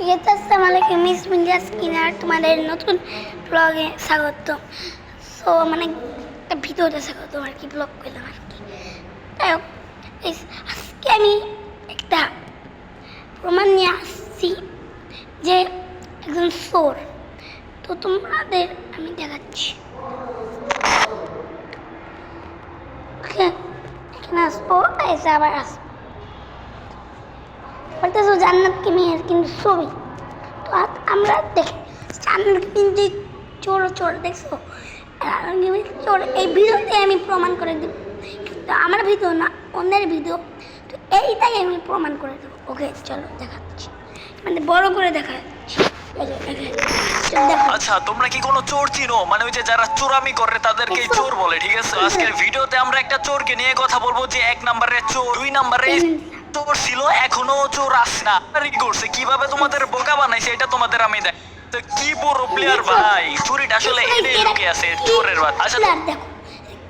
এটা আসসালামু আলাইকুম মিস মিন্ডিয়া স্কিনার তোমাদের নতুন ব্লগে স্বাগত সো মানে একটা ভিডিওতে স্বাগত আর কি ব্লগ করলাম আর কি। তাই হোক, আজকে আমি একটা প্রমাণ নিয়ে আসছি যে একজন সোর তো তোমাদের আমি দেখাচ্ছি। এখানে আসব এসে আবার আসব। বলতেছো জান্নাতকে মেয়ের কিন্তু ছবি। তো আমরা দেখি জান্নাত কিন্তু চোর চোর দেখছ? চোর এই ভিডিওতে আমি প্রমাণ করে দেব। কিন্তু আমার ভিডিও না অন্যের ভিডিও। তো এইটাই আমি প্রমাণ করে দেবো। ওকে চলো দেখাচ্ছি। মানে বড় করে দেখাচ্ছি। আচ্ছা তোমরা কি কোনো চোর চিনো? মানে ওই যে যারা চোরামি করে তাদেরকে চোর বলে ঠিক আছে? আজকের ভিডিওতে আমরা একটা চোরকে নিয়ে কথা বলব যে এক নম্বরে চোর দুই নম্বরে চোর ছিল এখনও চোর আসছে না। আর কি করছে কীভাবে তোমাদের বোকা বানাইছে এটা তোমাদের আমি দেখ তো কি বড় প্লেয়ার ভাই? চুরিটা আসলে এটাই লুকে আছে চোরের বাদ আচ্ছা দেখো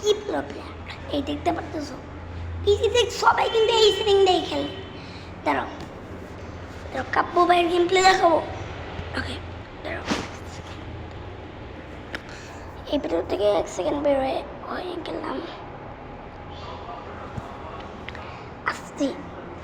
কি প্লো প্লেয়ার এই দেখতে পারতেছো? পিসিতে সবাই কিন্তু এই সেটিংটাই খেলে। দাঁড়াও দাঁড়াও কাব্য ভাইয়ের গেম প্লে দেখাবো? ওকে দাঁড়াও এই ভিডিও থেকে এক সেকেন্ড বের হয়ে হয়ে গেলাম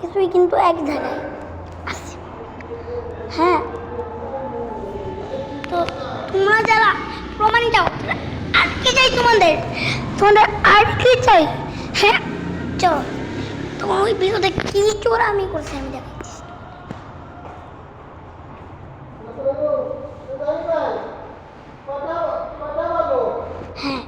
কিছুই কিন্তু এক জায়গায় আছে। হ্যাঁ। তো তোমরা যারা প্রমাণ চাও আটকে চাই তোমাদের তোমাদের আটকে চাই। হ্যাঁ চলো। তোমার ওই ভিডিওতে কি চোর আমি করছি আমি দেখাচ্ছি। হ্যাঁ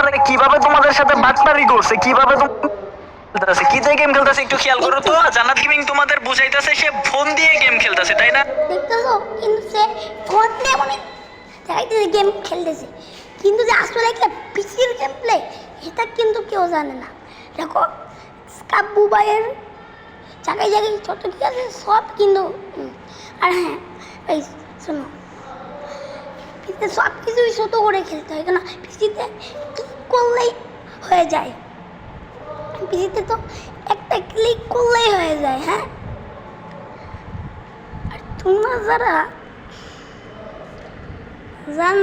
আরে কীভাবে তোমাদের সাথে বাটপারি করছে, কীভাবে খেলতেছে? কি দিয়ে গেম খেলতেছে একটু খেয়াল করো তো। জান্নাত গেমিং তোমাদের বুঝাইতেছে, সে ফোন দিয়ে গেম খেলতেছে, তাই না? দেখতেছো, কিন্তু সে ফোন দিয়ে মনে দেখাইতেছে গেম খেলতেছে। কিন্তু যে আসলে একটা পিসির গেম প্লে এটা কিন্তু কেউ জানে না। দেখো, কাব্বু ভাইয়ের জায়গায় জায়গায় ছোট কি আছে, সব কিন্তু আর হ্যাঁ এই শোনো। পিসিতে সব কিছুই ছোট করে খেলতে হয় কেন পিসিতে ক্লিক করলেই হয়ে যায়। পিসিতে তো একটা ক্লিক করলেই হয়ে যায় হ্যাঁ? আর তোমরা যারা জান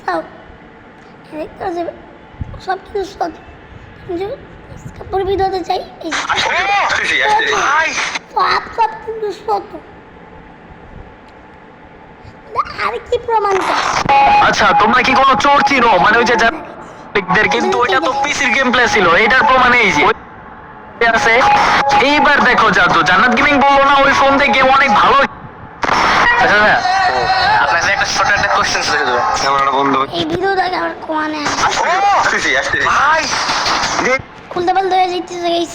চাও সব কিছু সব কাপড় ভিডিওতে চাই সব সব কিন্তু সত আর কি প্রমাণ আচ্ছা তোমরা কি কোনো চোর চিনো? মানে ওই যে যাদের কিন্তু ওইটা তো পিসির গেম প্লে ছিল এটার প্রমাণ এই যে। আছে। এইবার দেখো জাদু। জান্নাত গেমিং বলল না ওই ফোন থেকে গেম অনেক ভালো। আচ্ছা না আপনাকে একটা ছোট একটা কোশ্চেন করে দেবো। ক্যামেরাটা বন্ধ। এই ভিডিওটাকে আমার কোয়ানে আসতেছি আসতেছি ভাই! খুলতে হয়ে গাইস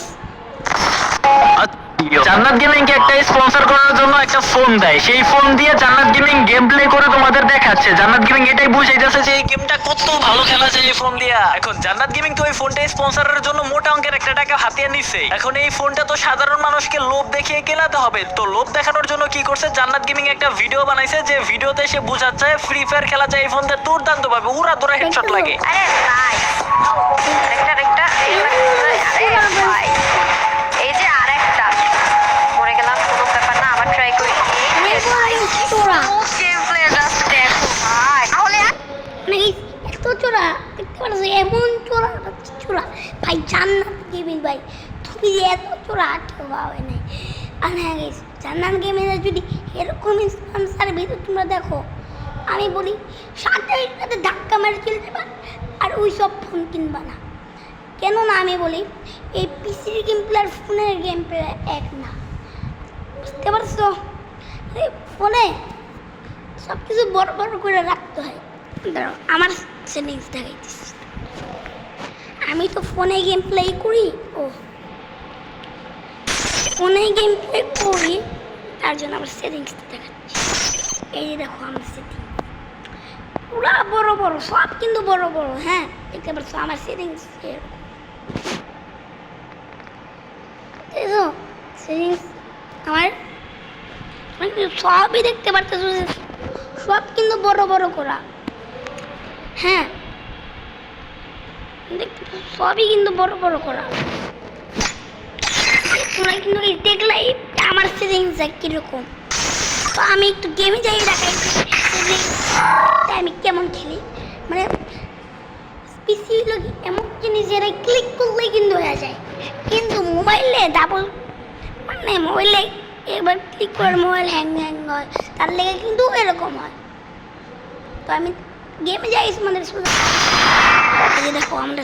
জান্নাত গেমিং কে একটা স্পন্সর করার জন্য একটা ফোন দেয়। সেই ফোন দিয়ে জান্নাত গেমিং গেম প্লে করে তোমাদের দেখাচ্ছে। জান্নাত গেমিং এটাই বুঝাইতেছে যে এই গেমটা কত ভালো খেলা যায় এই ফোন দিয়া। এখন জান্নাত গেমিং তো এই ফোনটা স্পন্সরের জন্য মোটা অঙ্কের একটা টাকা হাতিয়ে নিছে। এখন এই ফোনটা তো সাধারণ মানুষকে লোভ দেখিয়ে কেনাতে হবে। তো লোভ দেখানোর জন্য কি করছে? জান্নাত গেমিং একটা ভিডিও বানাইছে যে ভিডিওতে সে বোঝাচ্ছে ফ্রি ফায়ার খেলা যায় এই ফোন দিয়ে দুর্দান্ত ভাবে উড়া দুরা হেডশট লাগে। আরে ভাই। আরেকটা আরেকটা আরে ভাই। এত চোরা দেখতে পাচ্ছ এমন চোরা চোরা। ভাই জান্নাত গেমিং ভাই। তুমি এত চোরা কেউ পাবে নাই। আর হ্যাঁ guys, জান্নাত গেমিং যদি এরকম স্পন্সার ভিডিও তোমরা দেখো আমি বলি সাথে সাথে ধাক্কা মেরে চলে যাবা আর ওই সব ফোন কিনবা না। কেন না আমি বলি এই পিসির গেম প্লে আর ফোনের গেম প্লে এক না। বুঝতে পারছ? ফোনে সব কিছু বড় বড় করে রাখতে হয়। দাঁড়াও আমার সেটিংস দেখাইতেছি আমি তো ফোনে গেম প্লে করি, ও। ফোনে গেম প্লে করি, তার জন্য আমার সেটিংস দেখাচ্ছি। এই যে দেখো, আমার সেটিং পুরা বড় বড়, সব কিন্তু বড় বড় হ্যাঁ দেখতে পাচ্ছ আমার সেটিংস সেটিংস আমার সবই দেখতে পারতেছো সব কিন্তু বড় বড় করা। হ্যাঁ। দেখতে সবই কিন্তু বড় বড় করা। তোমরা কিন্তু দেখলাই আমার সেটিংস কীরকম। তো আমি একটু গেমে যাই টা আমি কেমন খেলি? মানে পিসি এমন জিনিস যেটা ক্লিক করলেই কিন্তু হয়ে যায়। কিন্তু মোবাইলে ডাবল মানে মোবাইলে এবার ক্লিক করে মোবাইল হ্যাং হ্যাং হয় তার লেগে কিন্তু এরকম হয়। তো আমি গেমে যাই আমাদের শুধু এই যে দেখো আমরা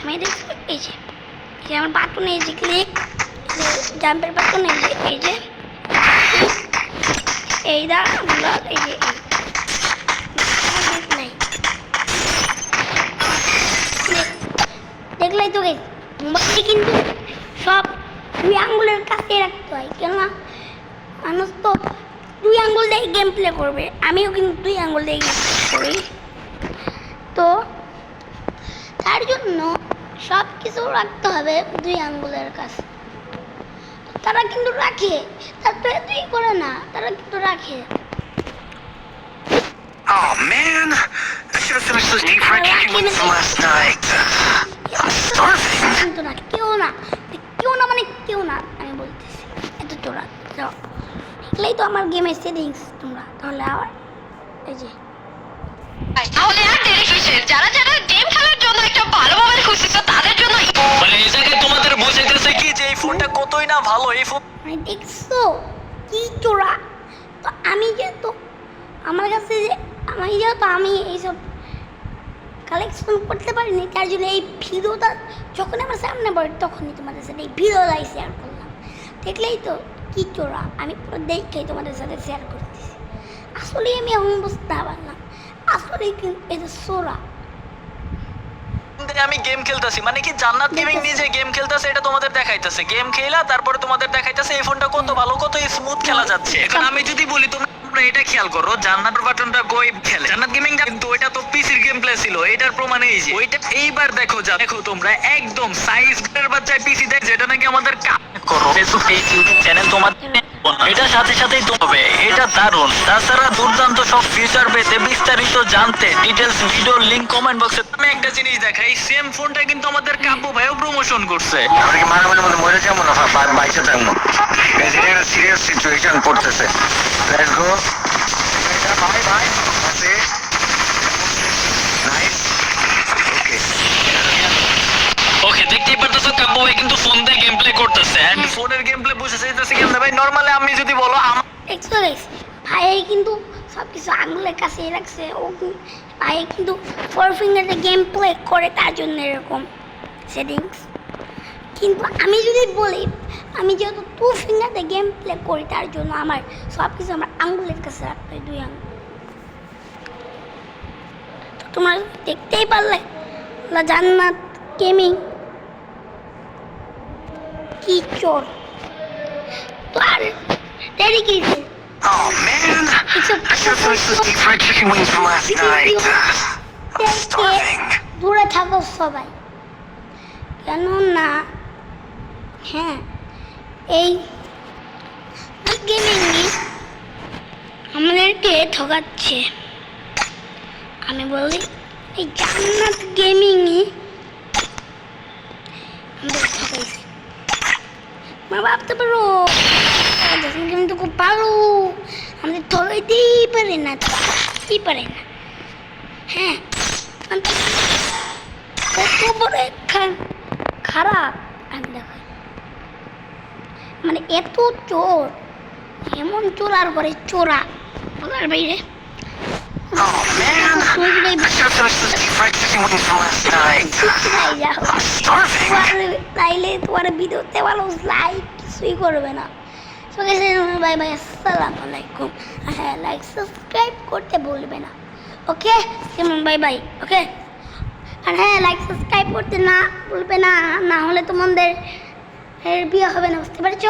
আমি দেখছি এই যে এই যে আমার বাটন এই যে ক্লিক জাম্পের বাটন এই যে এই যে এই দা এই যে। নাই তো গেছি মোবাইলে কিন্তু সব দুই আঙ্গুলের কাছে রাখতে হয় কেননা মানুষ তো দুই আঙ্গুল দিয়ে গেম প্লে করবে। আমিও কিন্তু দুই আঙ্গুল দিয়ে গেম প্লে করি। তো তার জন্য সব কিছু রাখতে হবে দুই আঙ্গুলের কাছে। তারা কিন্তু রাখে। তারা তো এতই করে না তারা কিন্তু রাখে। Oh man, I should have finished those deep fried chicken wings from last night. I'm starving. কিন্তু না কেউ না। কেউ না মানে কেউ না আমি বলতেছি। এত তোরা যাও। এগুলাই তো আমার গেম গেমের সেটিংস তোমরা। তাহলে আবার এই যে। তাহলে আর দেরি কিসের? যারা যারা গেম খেলার জন্য একটা ভালো মোবাইল খুঁজতেছো তাদের জন্য মানে এই জায়গায় তোমাদের বুঝাইতেছে কি যে এই ফোনটা কতই না ভালো এই ফোন মানে দেখছ কি চোরা? তো আমি যেহেতু আমার কাছে যে আমি যেহেতু আমি এইসব কালেকশন করতে পারিনি তার জন্য এই ভিডিওটা যখন আমার সামনে পড়ে তখনই তোমাদের সাথে এই ভিডিওটাই শেয়ার করলাম। দেখলেই তো কি চোরা আমি পুরো দেখেই তোমাদের সাথে শেয়ার করতেছি। আসলে আমি এমন বুঝতে পারলাম। আসলে কিন্তু এটা চোরা আমি গেম খেলতেছি। মানে কি জান্নাত গেমিং নিজে গেম খেলতেছে এটা তোমাদের দেখাইতেছে। গেম খেলা তারপরে তোমাদের দেখাইতেছে এই ফোনটা কত ভালো কত স্মুথ খেলা যাচ্ছে। এখন আমি যদি বলি তোমরা তোমরা এটা খেয়াল করো জান্নাত বাটনটা গোই খেলে। জান্নাত গেমিং কিন্তু ওইটা তো পিসির গেম প্লে ছিল এটার প্রমাণ এই যে ওইটা এইবার দেখো যা দেখো তোমরা একদম সাইজ এর বাচ্চায় পিসি দেখ যেটা নাকি আমাদের কাজ করো ফেসবুক পেজ ইউটিউব চ্যানেল তোমাদের এটা সাথে সাথেই তো হবে এটা দারুণ। তাছাড়া দুর্দান্ত সব ফিচার পেতে বিস্তারিত জানতে ডিটেলস ভিডিও লিংক কমেন্ট বক্সে আমি একটা জিনিস দেখাই সেম ফোনটা কিন্তু আমাদের কাব্য ভাইও প্রমোশন করছে। আমরা কি মারামারির মধ্যে মরে যাব না বা- বাইসে থাকব। সিরিয়াস সিচুয়েশন পড়তেছে লেটস গো ভাই ভাই ওকে দেখতেই পারতেছো কাব্য ভাই কিন্তু ফোন দিয়ে গেম প্লে করতেছে। এন্ড ফোনের গেম প্লে বুঝে চাইতেছে কেমন ভাই? নরমালি আমি যদি বলো আমার দেখছ গাইস ভাই কিন্তু সব কিছু আঙুলের কাছে রাখছে ও ভাই কিন্তু ফোর ফিঙ্গারে গেম প্লে করে তার জন্য এরকম সেটিংস কিন্তু আমি যদি বলি আমি যেহেতু টু ফিঙ্গারে গেম প্লে করি তার জন্য আমার সব কিছু আমার আঙুলের কাছে রাখতে হয় দুই আঙুল। তোমার দেখতেই পারলে। জান্নাত গেমিং কি চোর। দেরি কি দূরে থাকো সবাই। কেন না হ্যাঁ এই গেমিং আমাদেরকে ঠকাচ্ছে। আমি বলি, এই জান্নাত গেমিংই মা ভাবতে পারো জান্নাত গেমিং তো খুব ভালো আমাদের ঠকাইতেই পারে না পারে না। হ্যাঁ কত বড় খারাপ আমি দেখাই মানে এত চোর, এমন চোর আর করে চোরা। বলার বাইরে। Oh man, I should have finished those deep wings from last night. I'm starving. তাইলে তোমার ভিডিওতে ভালো লাইক কিছুই করবে না তো গেছে বাই বাই আসসালামু আলাইকুম হ্যাঁ লাইক সাবস্ক্রাইব করতে ভুলবে না ওকে কেমন বাই বাই ওকে আর হ্যাঁ লাইক সাবস্ক্রাইব করতে না ভুলবে না না হলে তোমাদের বিয়ে হবে না বুঝতে পেরেছ